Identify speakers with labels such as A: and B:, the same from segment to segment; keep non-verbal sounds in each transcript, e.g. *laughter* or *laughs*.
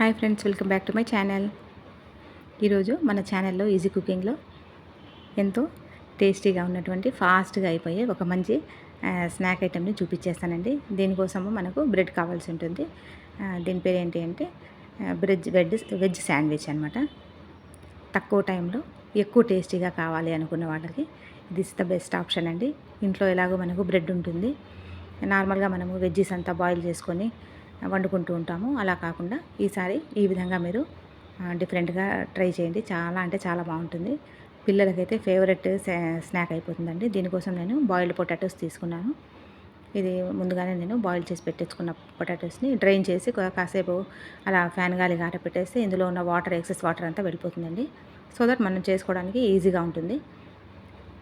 A: Hi friends welcome back to my channel. ఈరోజు మన ఛానల్లో ఈజీ కుకింగ్లో ఎంతో టేస్టీగా ఉన్నటువంటి ఫాస్ట్గా అయిపోయే ఒక మంచి స్నాక్ ఐటెంని చూపించేస్తానండి. దీనికోసము మనకు బ్రెడ్ కావాల్సి ఉంటుంది. దీని పేరు ఏంటి అంటే బ్రెడ్ వెజ్ వెజ్ శాండ్విచ్ అనమాట తక్కువ టైంలో ఎక్కువ టేస్టీగా కావాలి అనుకున్న వాళ్ళకి దిస్ ద బెస్ట్ ఆప్షన్ అండి. ఇంట్లో ఎలాగో మనకు బ్రెడ్ ఉంటుంది. నార్మల్గా మనము వెజ్జీస్ అంతా బాయిల్ చేసుకొని వండుకుంటూ ఉంటాము. అలా కాకుండా ఈసారి ఈ విధంగా మీరు డిఫరెంట్గా ట్రై చేయండి. చాలా అంటే చాలా బాగుంటుంది. పిల్లలకైతే ఫేవరెట్ స్నాక్ అయిపోతుందండి. దీనికోసం నేను బాయిల్డ్ పొటాటోస్ తీసుకున్నాను. ఇది ముందుగానే నేను బాయిల్ చేసి పెట్టించుకున్న పొటాటోస్ని డ్రైన్ చేసి కాసేపు అలా ఫ్యాన్ గాలి గాట పెట్టేస్తే ఇందులో ఉన్న వాటర్ ఎక్సెస్ వాటర్ అంతా వెళ్ళిపోతుందండి. సో దట్ మనం చేసుకోవడానికి ఈజీగా ఉంటుంది.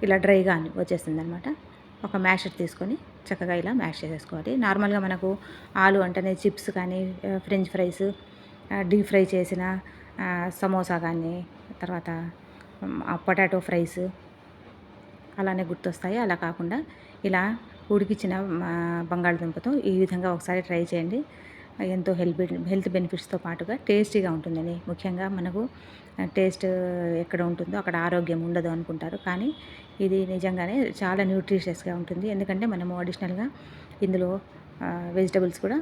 A: ఇలా డ్రైగా అని వచ్చేస్తుంది అనమాట ఒక మ్యాషర్ తీసుకొని చక్కగా ఇలా మ్యాష్ చేసేసుకోవాలి. నార్మల్గా మనకు ఆలు అంటేనే చిప్స్ కానీ ఫ్రెంచ్ ఫ్రైస్ డీప్ ఫ్రై చేసిన సమోసా కానీ తర్వాత పొటాటో ఫ్రైస్ అలానే గుర్తొస్తాయి. అలా కాకుండా ఇలా ఉడికించిన బంగాళదుంపతో ఈ విధంగా ఒకసారి ట్రై చేయండి. ఎంతో హెల్త్ హెల్త్ బెనిఫిట్స్తో పాటుగా టేస్టీగా ఉంటుందండి. ముఖ్యంగా మనకు టేస్ట్ ఎక్కడ ఉంటుందో అక్కడ ఆరోగ్యం ఉండదు అనుకుంటారు. కానీ ఇది నిజంగానే చాలా న్యూట్రిషియస్గా ఉంటుంది. ఎందుకంటే మనము అడిషనల్గా ఇందులో వెజిటబుల్స్ కూడా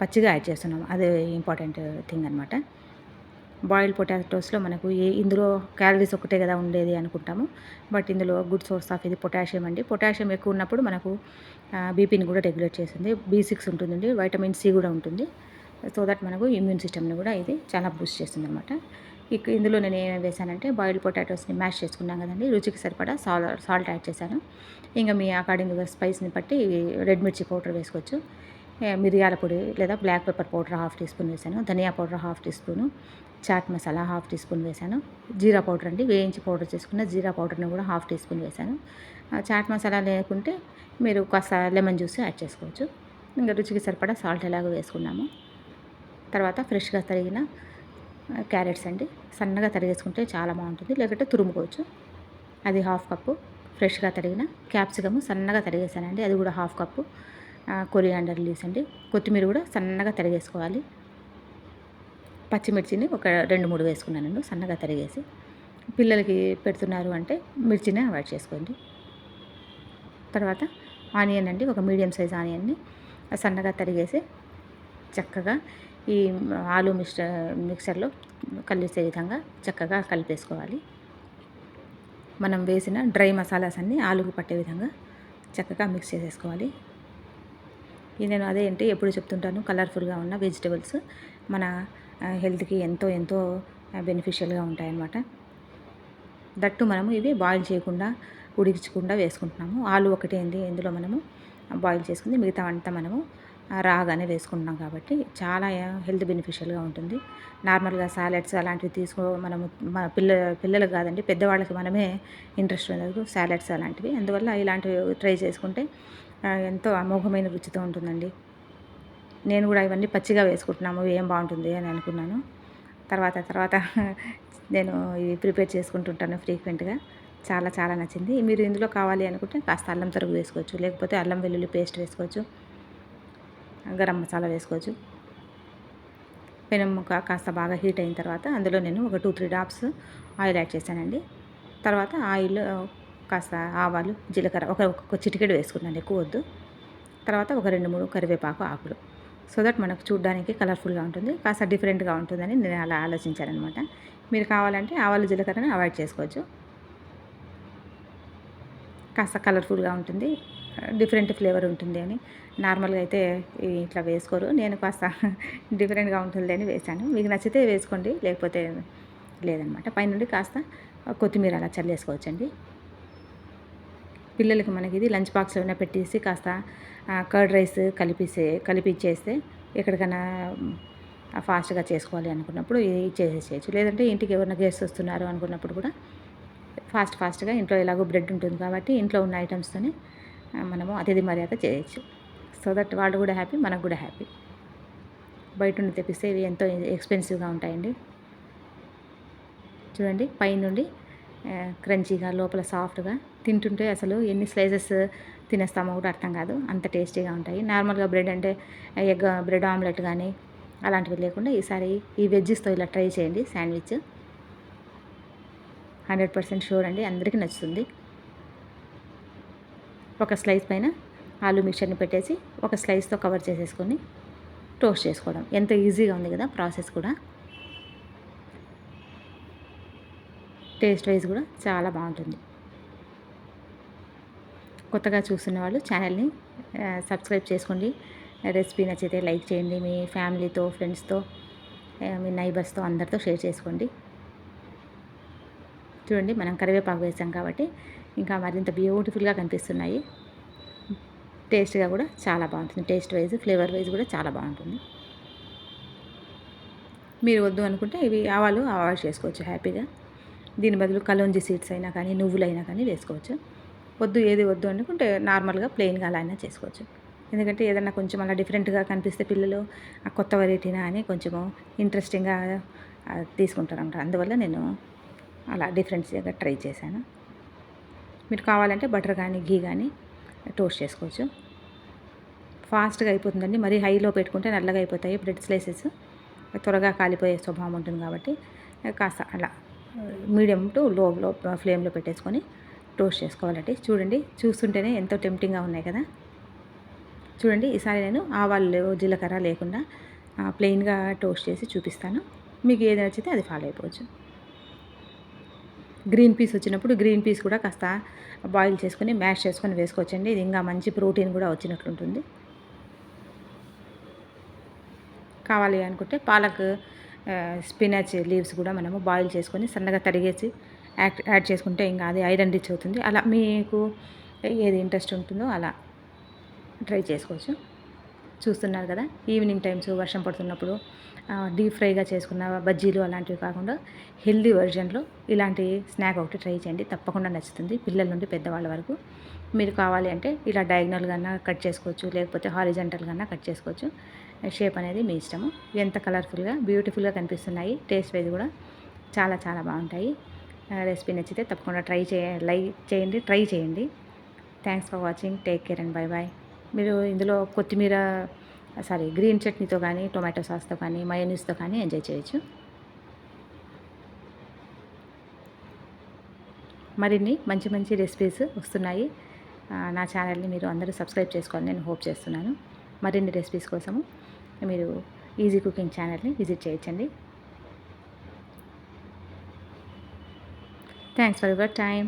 A: పచ్చిగా యాడ్ చేస్తున్నాం అదే ఇంపార్టెంట్ థింగ్ అనమాట బాయిల్డ్ పొటాటోస్లో మనకు ఏ ఇందులో క్యాలరీస్ ఒకటే కదా ఉండేది అనుకుంటాము. బట్ ఇందులో గుడ్ సోర్స్ ఆఫ్ ఇది పొటాషియం అండి. పొటాషియం ఎక్కువ ఉన్నప్పుడు మనకు బీపీని కూడా రెగ్యులేట్ చేస్తుంది. బీ సిక్స్ ఉంటుందండి. వైటమిన్ సి కూడా ఉంటుంది. సో దట్ మనకు ఇమ్యూన్ సిస్టమ్ని కూడా ఇది చాలా బూస్ట్ చేస్తుంది అనమాట ఇక ఇందులో నేను ఏమేమి వేసానంటే బాయిల్డ్ పొటాటోస్ని మ్యాష్ చేసుకున్నాం కదండి. రుచికి సరిపడా సాల్ సాల్ట్ యాడ్ చేశాను. ఇంకా మీ అకార్డింగ్గా స్పైస్ని బట్టి రెడ్ మిర్చి పౌడర్ వేసుకోవచ్చు. మిరియాల పొడి లేదా black pepper powder half teaspoon వేసాను ధనియా powder half teaspoon chaat masala half teaspoon వేసాను జీరా పౌడర్ అండి వేయించి పౌడర్ చేసుకున్న జీరా పౌడర్ని కూడా హాఫ్ టీ స్పూన్ వేసాను. చాట్ మసాలా లేకుంటే మీరు కాస్త లెమన్ జ్యూస్ యాడ్ చేసుకోవచ్చు. ఇంకా రుచికి సరిపడా సాల్ట్ ఎలాగో వేసుకున్నాము. తర్వాత ఫ్రెష్గా తరిగిన క్యారెట్స్ అండి సన్నగా తరిగేసుకుంటే చాలా బాగుంటుంది లేకుంటే తురుముకోవచ్చు. అది హాఫ్ కప్పు ఫ్రెష్గా తరిగిన క్యాప్సికమ్ సన్నగా తరిగేసానండి అది కూడా హాఫ్ కప్పు. కొరియాండర్ లీవ్స్ అండి. కొత్తిమీర కూడా సన్నగా తరిగేసుకోవాలి. పచ్చిమిర్చిని ఒక రెండు మూడు వేసుకున్నాను సన్నగా తరిగేసి. పిల్లలకి పెడుతున్నారు అంటే మిర్చిని అవాయిడ్ చేసుకోండి. తర్వాత ఆనియన్ అండి ఒక మీడియం సైజ్ ఆనియన్ని సన్నగా తరిగేసి చక్కగా ఈ ఆలు మిక్స్ మిక్సర్లో కలిసే విధంగా చక్కగా కలిపేసుకోవాలి. మనం వేసిన డ్రై మసాలాస్ అన్నీ ఆలుకు పట్టే విధంగా చక్కగా మిక్స్ చేసేసుకోవాలి. ఇది నేను అదే ఏంటి ఎప్పుడు చెప్తుంటాను. కలర్ఫుల్గా ఉన్న వెజిటబుల్స్ మన హెల్త్కి ఎంతో ఎంతో బెనిఫిషియల్గా ఉంటాయన్నమాట. దట్టు మనము ఇవి బాయిల్ చేయకుండా ఉడికించకుండా వేసుకుంటున్నాము. ఆలు ఒకటి ఏంది ఇందులో మనము బాయిల్ చేసుకుంది మిగతా అంతా మనము రాగానే వేసుకుంటున్నాం కాబట్టి చాలా హెల్త్ బెనిఫిషియల్గా ఉంటుంది. నార్మల్గా సాలెడ్స్ అలాంటివి తీసుకో మనము మన పిల్ల పిల్లలకు కాదండి పెద్దవాళ్ళకి మనమే ఇంట్రెస్ట్ ఉండదు సాలెడ్స్ అలాంటివి. అందువల్ల ఇలాంటివి ట్రై చేసుకుంటే ఎంతో అమోఘమైన రుచితో ఉంటుందండి. నేను కూడా ఇవన్నీ పచ్చిగా వేసుకుంటున్నాము ఏం బాగుంటుంది అని అనుకున్నాను. తర్వాత తర్వాత *laughs* నేను ఇవి ప్రిపేర్ చేసుకుంటుంటాను ఫ్రీక్వెంట్గా. చాలా చాలా నచ్చింది. మీరు ఇందులో కావాలి అనుకుంటే కాస్త అల్లం తరుగు వేసుకోవచ్చు లేకపోతే అల్లం వెల్లుల్లి పేస్ట్ వేసుకోవచ్చు గరం మసాలా వేసుకోవచ్చు. పెనం కాస్త బాగా హీట్ అయిన తర్వాత అందులో నేను ఒక two three drops oil add చేశానండి. తర్వాత ఆయిల్ కాస్త ఆవాలు జీలకర్ర ఒక ఒక్కొక్క చిటికెడు వేసుకున్నాను ఎక్కువ వద్దు. తర్వాత ఒక రెండు మూడు కరివేపాకు ఆకులు. సో దట్ మనకు చూడడానికి కలర్ఫుల్గా ఉంటుంది కాస్త డిఫరెంట్గా ఉంటుందని నేను అలా ఆలోచించానమాట మీరు కావాలంటే ఆవాలు జీలకర్రని అవాయిడ్ చేసుకోవచ్చు. కాస్త కలర్ఫుల్గా ఉంటుంది డిఫరెంట్ ఫ్లేవర్ ఉంటుంది అని. నార్మల్గా అయితే ఇట్లా వేసుకోరు నేను కాస్త డిఫరెంట్గా ఉంటుంది అని వేశాను మీకు నచ్చితే వేసుకోండి లేకపోతే లేదనమాట పైనుండి కాస్త కొత్తిమీర అలా చల్లేసుకోవచ్చండి. పిల్లలకి మనకి ఇది లంచ్ బాక్స్లోనే పెట్టేసి కాస్త కర్డ్ రైస్ కలిపిసే కలిపిచ్చేస్తే ఎక్కడికైనా ఫాస్ట్గా చేసుకోవాలి అనుకున్నప్పుడు ఇచ్చేసేసేయచ్చు లేదంటే ఇంటికి ఎవరైనా గెస్ట్ వస్తున్నారు అనుకున్నప్పుడు కూడా ఫాస్ట్ ఫాస్ట్గా ఇంట్లో ఎలాగో బ్రెడ్ ఉంటుంది కాబట్టి ఇంట్లో ఉన్న ఐటమ్స్తోనే మనము అతిథి మర్యాద చేయొచ్చు. సో దట్ వాళ్ళు కూడా హ్యాపీ మనకు కూడా హ్యాపీ. బయట నుండి తెప్పిస్తే ఇవి ఎంతో ఎక్స్పెన్సివ్గా ఉంటాయండి. చూడండి పైనుండి క్రంచీగా లోపల సాఫ్ట్గా తింటుంటే అసలు ఎన్ని స్లైసెస్ తినేస్తామో కూడా అర్థం కాదు. అంత టేస్టీగా ఉంటాయి. నార్మల్గా బ్రెడ్ అంటే ఎగ్ బ్రెడ్ ఆమ్లెట్ కానీ అలాంటివి లేకుండా ఈసారి ఈ వెజ్జెస్తో ఇలా ట్రై చేయండి శాండ్విచ్. హండ్రెడ్ పర్సెంట్ షూర్ అండి. అందరికీ నచ్చుతుంది. ఒక స్లైస్ పైన ఆలూ మిక్చర్ని పెట్టేసి ఒక స్లైస్తో కవర్ చేసేసుకొని టోస్ట్ చేసుకోవడం. ఎంత ఈజీగా ఉంది కదా ప్రాసెస్ కూడా. టేస్ట్ వైజ్ కూడా చాలా బాగుంటుంది. కొత్తగా చూస్తున్న వాళ్ళు ఛానల్ని సబ్స్క్రైబ్ చేసుకోండి. రెసిపీ నచ్చితే లైక్ చేయండి. మీ ఫ్యామిలీతో ఫ్రెండ్స్తో మీ నైబర్స్తో అందరితో షేర్ చేసుకోండి. చూడండి మనం కరివేపాకు వేసాం కాబట్టి ఇంకా మరింత బ్యూటిఫుల్గా కనిపిస్తున్నాయి. టేస్ట్గా కూడా చాలా బాగుంటుంది. టేస్ట్ వైజ్ ఫ్లేవర్ వైజ్ కూడా చాలా బాగుంటుంది. మీరు వద్దు అనుకుంటే ఇవి ఆవాలు అవాయిడ్ చేసుకోవచ్చు హ్యాపీగా. దీని బదులు కలోంజి సీడ్స్ అయినా కానీ నువ్వులైనా కానీ వేసుకోవచ్చు. వద్దు ఏది వద్దు అనుకుంటే నార్మల్గా ప్లెయిన్గా అలా అయినా చేసుకోవచ్చు. ఎందుకంటే ఏదైనా కొంచెం అలా డిఫరెంట్గా కనిపిస్తే పిల్లలు ఆ కొత్త వెరైటీనా అని కొంచెము ఇంట్రెస్టింగ్గా తీసుకుంటారు అందువల్ల నేను అలా డిఫరెంట్స్గా ట్రై చేశాను. మీరు కావాలంటే బటర్ కానీ ఘీ కానీ టోస్ట్ చేసుకోవచ్చు. ఫాస్ట్గా అయిపోతుందండి. మరీ హైలో పెట్టుకుంటే నల్లగా అయిపోతాయి. బ్రెడ్ స్లైసెస్ త్వరగా కాలిపోయే స్వభావం ఉంటుంది కాబట్టి కాస్త అలా మీడియం టు లో ఫ్లేమ్లో పెట్టేసుకొని టోస్ట్ చేసుకోవాలండి. చూడండి చూస్తుంటేనే ఎంతో టెంప్టింగ్గా ఉన్నాయి కదా. చూడండి ఈసారి నేను ఆవాలు జీలకర్ర లేకుండా ప్లెయిన్గా టోస్ట్ చేసి చూపిస్తాను. మీకు ఏది నచ్చితే అది ఫాలో అయిపోవచ్చు. గ్రీన్ పీస్ వచ్చినప్పుడు గ్రీన్ పీస్ కూడా కాస్త బాయిల్ చేసుకొని మ్యాష్ చేసుకొని వేసుకోవచ్చండి. ఇది ఇంకా మంచి ప్రోటీన్ కూడా వచ్చినట్లుంటుంది. కావాలి అనుకుంటే పాలక్ స్పినాచ్ లీవ్స్ కూడా మనము బాయిల్ చేసుకొని సన్నగా తరిగేసి యాడ్ యాడ్ చేసుకుంటే ఇంకా అది ఐరన్ రిచ్ అవుతుంది. అలా మీకు ఏది ఇంట్రెస్ట్ ఉంటుందో అలా ట్రై చేసుకోవచ్చు. చూస్తున్నారు కదా ఈవినింగ్ టైమ్స్ వర్షం పడుతున్నప్పుడు డీప్ ఫ్రైగా చేసుకున్న బజ్జీలు అలాంటివి కాకుండా హెల్దీ వర్జన్లో ఇలాంటి స్నాక్ ఒకటి ట్రై చేయండి. తప్పకుండా నచ్చుతుంది పిల్లల నుండి పెద్దవాళ్ళ వరకు. మీరు కావాలి అంటే ఇలా డయాగ్నల్గా కట్ చేసుకోవచ్చు లేకపోతే హారిజెంటల్గా కట్ చేసుకోవచ్చు. షేప్ అనేది మీ ఇష్టము. ఎంత కలర్ఫుల్గా బ్యూటిఫుల్గా కనిపిస్తున్నాయి. టేస్ట్ వైజ్ కూడా చాలా చాలా బాగుంటాయి. రెసిపీ నచ్చితే తప్పకుండా ట్రై చేయ లైక్ చేయండి ట్రై చేయండి. Thanks for watching take care and bye bye మీరు ఇందులో కొత్తిమీర సారీ గ్రీన్ చట్నీతో కానీ టొమాటో సాస్తో కానీ మయోనీస్తో కానీ ఎంజాయ్ చేయొచ్చు. మరిన్ని మంచి మంచి రెసిపీస్ వస్తున్నాయి. నా ఛానల్ని మీరు అందరూ సబ్స్క్రైబ్ చేసుకోవాలని నేను హోప్ చేస్తున్నాను. మరిన్ని రెసిపీస్ కోసము మీరు ఈజీ కుకింగ్ ఛానల్ని విజిట్ చేయొచ్చండి. Thanks for your time